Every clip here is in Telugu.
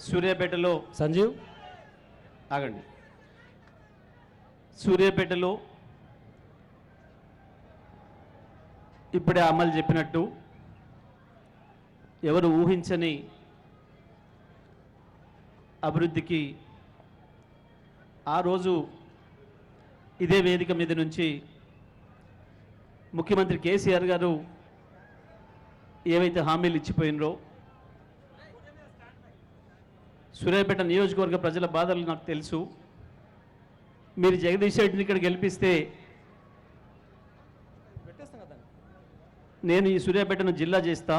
సూర్యాపేటలో సంజీవ్? ఆగండి. సూర్యాపేటలో ఇప్పుడే అమలు చెప్పినట్టు ఎవరు ఊహించని అభివృద్ధికి ఆ రోజు ఇదే వేదిక మీద నుంచి ముఖ్యమంత్రి కేసీఆర్ గారు ఏవైతే హామీలు ఇచ్చిపోయినరో సూర్యాపేట నియోజకవర్గ ప్రజల బాధలు నాకు తెలుసు. మీరు జగదీష్ రెడ్డిని ఇక్కడ గెలిపిస్తే నేను ఈ సూర్యాపేటను జిల్లా చేస్తా.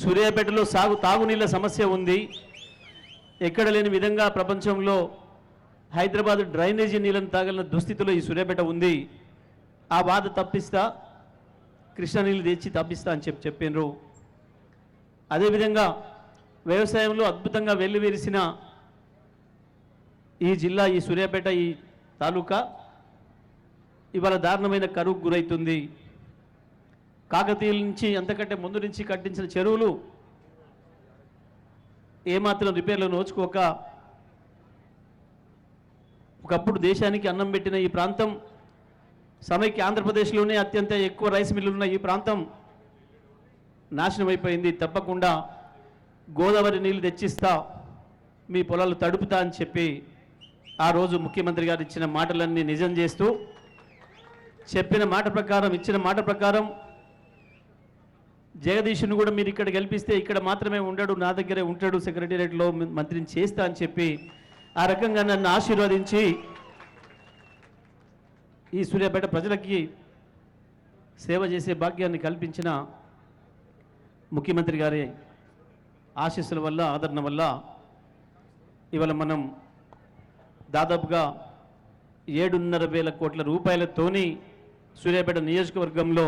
సూర్యాపేటలో సాగు తాగునీళ్ళ సమస్య ఉంది. ఎక్కడ లేని విధంగా ప్రపంచంలో హైదరాబాద్ డ్రైనేజీ నీళ్ళను తాగలిన దుస్థితిలో ఈ సూర్యాపేట ఉంది. ఆ బాధ తప్పిస్తా కృష్ణా నీళ్ళు తెచ్చి తప్పిస్తా అని చెప్పి చెప్పినారు. అదేవిధంగా వ్యవసాయంలో అద్భుతంగా వెల్లివిరిసిన ఈ జిల్లా ఈ సూర్యాపేట ఈ తాలూకా ఇవాళ దారుణమైన కరువుకు గురవుతుంది కాకతీయుల నుంచి అంతకంటే ముందు నుంచి కట్టించిన చెరువులు ఏమాత్రం రిపేర్లు నోచుకోక ఒకప్పుడు దేశానికి అన్నం పెట్టిన ఈ ప్రాంతం సమైక్య ఆంధ్రప్రదేశ్లోనే అత్యంత ఎక్కువ రైస్ మిల్లులున్న ఈ ప్రాంతం నాశనం అయిపోయింది తప్పకుండా గోదావరి నీళ్ళు తెచ్చిస్తా మీ పొలాలు తడుపుతా అని చెప్పి ఆ రోజు ముఖ్యమంత్రి గారు ఇచ్చిన మాటలన్నీ నిజం చేస్తూ చెప్పిన మాట ప్రకారం ఇచ్చిన మాట ప్రకారం జగదీష్ను కూడా మీరు ఇక్కడ గెలిపిస్తే ఇక్కడ మాత్రమే ఉండడు నా దగ్గరే ఉంటాడు సెక్రటేరియట్లో మంత్రిని చేస్తా అని చెప్పి ఆ రకంగా నన్ను ఆశీర్వదించి ఈ సూర్యాపేట ప్రజలకి సేవ చేసే భాగ్యాన్ని కల్పించిన ముఖ్యమంత్రి గారి ఆశీస్సుల వల్ల ఆదరణ వల్ల ఇవాళ మనం దాదాపుగా ఏడున్నర వేల కోట్ల రూపాయలతోని సూర్యాపేట నియోజకవర్గంలో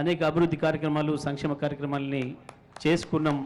అనేక అభివృద్ధి కార్యక్రమాలు సంక్షేమ కార్యక్రమాలని చేసుకున్నాం.